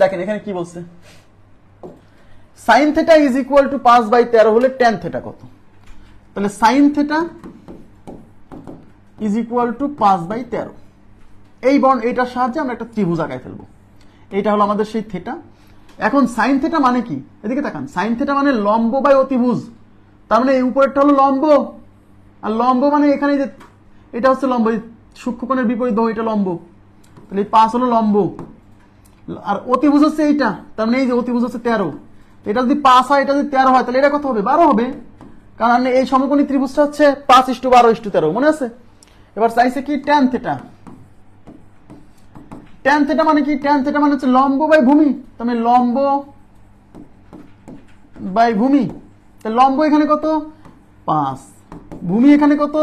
দেখেন, এখানে কি বলছে? Sine theta is equal to পাঁচ বাই তেরো হলে টেন থেটা কত? তাহলে sine theta is equal to পাঁচ বাই তেরো। এই বর্ণ এইটার সাহায্যে আমরা একটা ত্রিভুজ আঁকায় ফেলব। এইটা হলো আমাদের সেই থেটা এখন সাইন থেটা মানে কি? এদিকে তাকান। সাইন থেটা মানে লম্ব বাই অতিভুজ। তার মানে এই উপরেরটা হলো লম্ব। আর লম্ব মানে এখানে যে, এটা হচ্ছে লম্ব। সূক্ষ্মকোণের বিপরীত এটা লম্ব। তাহলে এই পাঁচ হলো লম্ব। আর অতিভুজ হচ্ছে এইটা, তার মানে এই যে অতিভুজ হচ্ছে তেরো। এটা যদি পাঁচ হয়, এটা যদি তেরো হয়, তাহলে এটা কত হবে? বারো হবে। কারণ এই সমকোণী ত্রিভুজটা হচ্ছে পাঁচ ইস্টু বারো ইস্টু তেরো, মনে আছে? এবার চাইছে কি ট্যান থেটা ট্যান থেটা মানে কি? ট্যান থেটা মানে হচ্ছে লম্ব বাই ভূমি। তার মানে লম্ব বাই ভূমি। লম্ব এখানে কত? পাঁচ। ভূমি এখানে কত?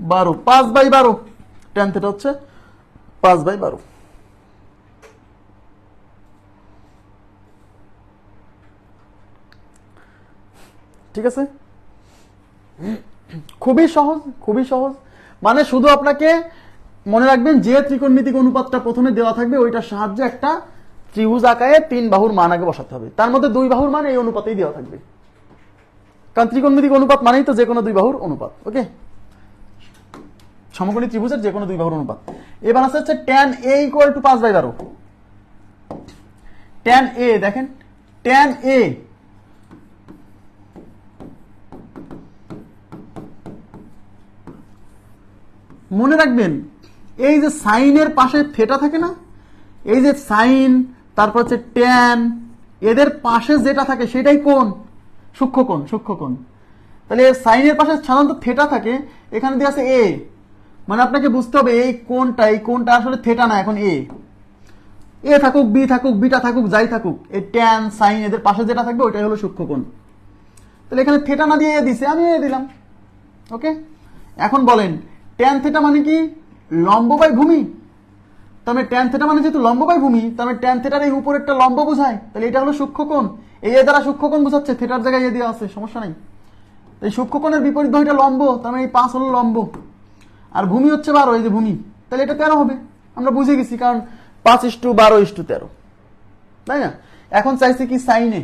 বারো। পাঁচ বাই বারো। ট্যান থেটা হচ্ছে পাঁচ বাই বারো। ঠিক আছে? খুবই সহজ খুবই সহজ। মানে শুধু আপনাকে মনে রাখবেন যে ত্রিকোণমিতিক অনুপাতটা প্রথমে দেওয়া থাকবে, ওইটার সাহায্যে একটা ত্রিভুজ আকারে তিন বাহুর মান আগে বসাতে হবে। তার মধ্যে দুই বাহুর মান এই অনুপাতেই দেওয়া থাকবে। কারণ ত্রিকোণমিতিক অনুপাত মানেই তো যে কোনো দুই বাহুর অনুপাত, ওকে? সমকোণী ত্রিভুজের যে কোনো দুই বাহুর অনুপাত। এবার আছে হচ্ছে ট্যান এ ইকুয়াল টু পাঁচ বাই বারো। ট্যান এ দেখেন? ট্যান এ মনে রাখবেন, এই যে সাইনের পাশে থেটা থাকে না, এই যে সাইন, তারপর হচ্ছে ট্যান, এদের পাশে যেটা থাকে সেটাই কোন সূক্ষ্মকোণ সূক্ষ্মকোণ তাহলে সাইনের পাশে সাধারণত থেটা থাকে, এখানে দিয়ে আছে এ। মানে আপনাকে বুঝতে হবে, এই কোনটা এই কোনটা আসলে থেটা না, এখন এ। এ থাকুক, বি থাকুক, বিটা থাকুক, যাই থাকুক, এই ট্যান, সাইন, এদের পাশে যেটা থাকবে, ওইটাই হলো সূক্ষ্মকোণ তাহলে এখানে থেটা না দিয়ে এ দিছে, আমি এ দিলাম, ওকে? এখন বলেন ট্যান থেটা মানে কি? লম্ব বাই ভূমি। মানে ট্যান থেটা মানে যেহেতু লম্ব বাই ভূমি মানে ট্যান থেটার এই উপরেরটা লম্ব বোঝায়। তাহলে এটা হলো সূক্ষ্মকোণ। এই এ দ্বারা সূক্ষ্মকোণ বোঝাচ্ছে থেটার জায়গায় এ দেওয়া আছে, সমস্যা নাই। এই সূক্ষ্মকোণের বিপরীত বাহুটা লম্ব, তার মানে এই পাঁচ হলো লম্ব। আর ভূমি হচ্ছে বারো, এই যে ভূমি। তাহলে এটা তেরো হবে। আমরা বুঝে গেছি, কারণ পাঁচ ইস্টু বারো ইস্টু তেরো। তাই না? এখন চাইছে কি সাইনে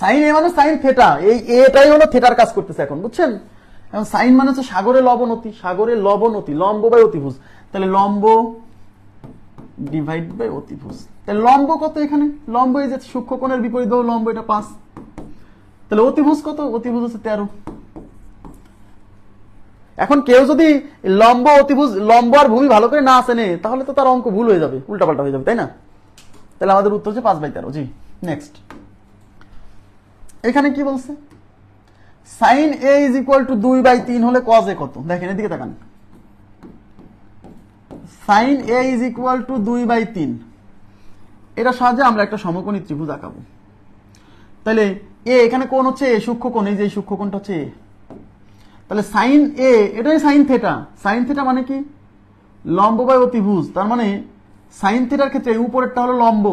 সাইন এ মানে সাইন থেটা এই এটাই হলো থেটার কাজ করতেছে এখন, বুঝছেন? এখন সাইন মানে হচ্ছে সাগরে লবনতি সাগরে লবনতি লম্ব বাই অতিভুজ। তাহলে লম্ব ডিভাইড বাই অতিভুজ। তাহলে লম্ব কত এখানে? লম্ব এই যে সূক্ষ্মকোণের বিপরীত বাহু, লম্ব এটা পাঁচ। তাহলে অতিভুজ কত? অতিভুজ হচ্ছে তেরো। এখন কেউ যদি লম্ব, অতিভুজ, লম্ব আর ভূমি ভালো করে না আসেনে তাহলে তো তার অঙ্ক ভুল হয়ে যাবে, উল্টাপাল্টা হয়ে যাবে, তাই না? তাহলে আমাদের উত্তর হচ্ছে পাঁচ বাই তেরো, জি নেক্সট এখানে কি বলছে? Sine A is equal to দুই বাই তিন হলে কজ এ কত? দেখেন, এদিকে তাকান। Sine A is equal to দুই বাই তিন। এটা সাহায্যে আমরা একটা সমকোণী ত্রিভুজ আঁকাবো। তাহলে এ, এখানে কোন হচ্ছে এ সূক্ষ্মকোণ এই যে সূক্ষ্মকোণটা হচ্ছে এ। তাহলে সাইন এ, এটাই সাইন থেটা। সাইন থেটা মানে কি? লম্ব বাই অতিভুজ তার মানে সাইন থেটার ক্ষেত্রে উপরেরটা হলো লম্ব।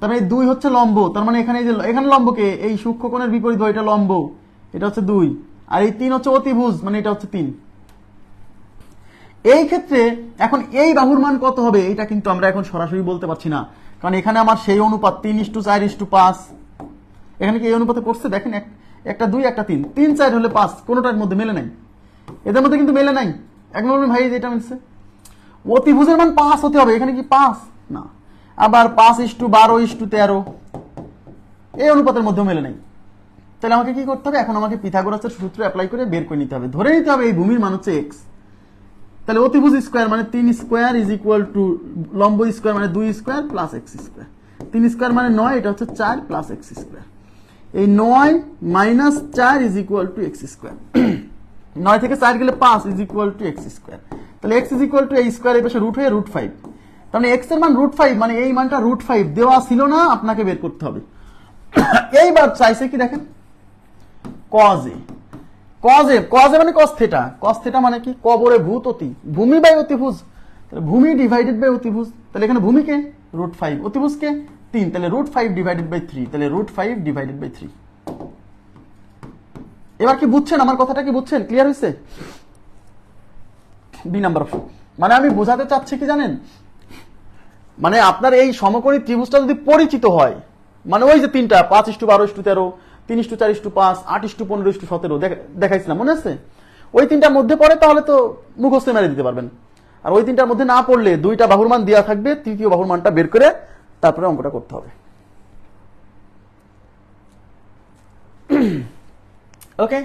তার মানে দুই হচ্ছে লম্ব। তার মানে এখানে এই যে এখানে লম্বকে এই সূক্ষ্ম কোণের বিপরীত এটা লম্ব। এটা হচ্ছে দুই। আর এই তিন হচ্ছে অতিভুজ মানে এটা হচ্ছে তিন। এই ক্ষেত্রে এখন এই বাহুর মান কত হবে? এটা কিন্তু আমরা এখন সরাসরি বলতে পারছি না। কারণ এখানে আমার সেই অনুপাত তিন ইস্টু চার ইস্টু পাঁচ। এখানে কি এই অনুপাতে পড়ছে দেখেন এক- একটা দুই, একটা তিন। তিন, চার হলে পাঁচ। কোনোটার মধ্যে মেলে নাই। এদের মধ্যে কিন্তু মেলে নাই। এখন বলবেন ভাই এটা মিলছে অতিভুজের মান পাঁচ হতে হবে। এখানে কি পাঁচ? না। আবার পাঁচ ইস্টু বারো ইস্টু তেরো। এই অনুপাতের মধ্যে মেলে নেই। তাহলে আমাকে কি করতে হবে? এখন আমাকে পিথাগোরাসের সূত্র অ্যাপ্লাই করে বের করে নিতে হবে। ধরে নিতে হবে এই ভূমির মান হচ্ছে এক্স তাহলে অতিভুজ স্কোয়ার মানে তিন স্কোয়ার ইজ ইকুয়াল টু লম্ব স্কোয়ার মানে দুই স্কোয়ার প্লাস এক্স স্কোয়ার তিন স্কোয়ার মানে নয়, এটা হচ্ছে চার প্লাস এক্স স্কোয়ার এই নয় মাইনাস চার is equal to x square নয় থেকে চার গেলে পাঁচ is equal to x square তাহলে এক্স ইজ ইকুয়াল টু এই স্কোয়ার এই পাশে রুট হয়ে রুট ফাইভ তাহলে এক্সের মান রুট ফাইভ মানে এই মানটা রুট ফাইভ দেওয়া ছিল না, আপনাকে বের করতে হবে। এইবার চাইছে কি দেখেন? কজে কজে কজে মানে কস থেটা কস থেটা মানে কি? কবরে ভূত অতি। ভূমি বাই অতিভুজ। তাহলে ভূমি ডিভাইডেড বাই অতিভুজ। তাহলে এখানে ভূমিকে রুট ফাইভ অতিভুজকে তিন। তাহলে root five divided by three তাহলে root five divided by three এবার কি বুঝছেন? আমার কথাটা কি বুঝছেন? ক্লিয়ার হয়েছে বি নাম্বার অপশন মানে আমি বোঝাতে চাচ্ছি কি জানেন? মানে আপনার এই সমকোণী ত্রিভুজটা যদি পরিচিত হয় মানে ওই যে তিনটা, পাঁচ ইস্টু বারো ইস্টু তেরো, তিন ইস্টু চার ইস্টু পাঁচ, আট ইস্টু পনেরো ইস্টু সতেরো দেখাইছিলাম, মনে আছে? ওই তিনটার মধ্যে পড়ে তাহলে তো মুখস্থ মেরে দিতে পারবেন। আর ওই তিনটার মধ্যে না পড়লে দুইটা বাহুর মান দেওয়া থাকবে, তৃতীয় বাহুর মানটা বের করে তারপরে অঙ্কটা করতে হবে। ওকে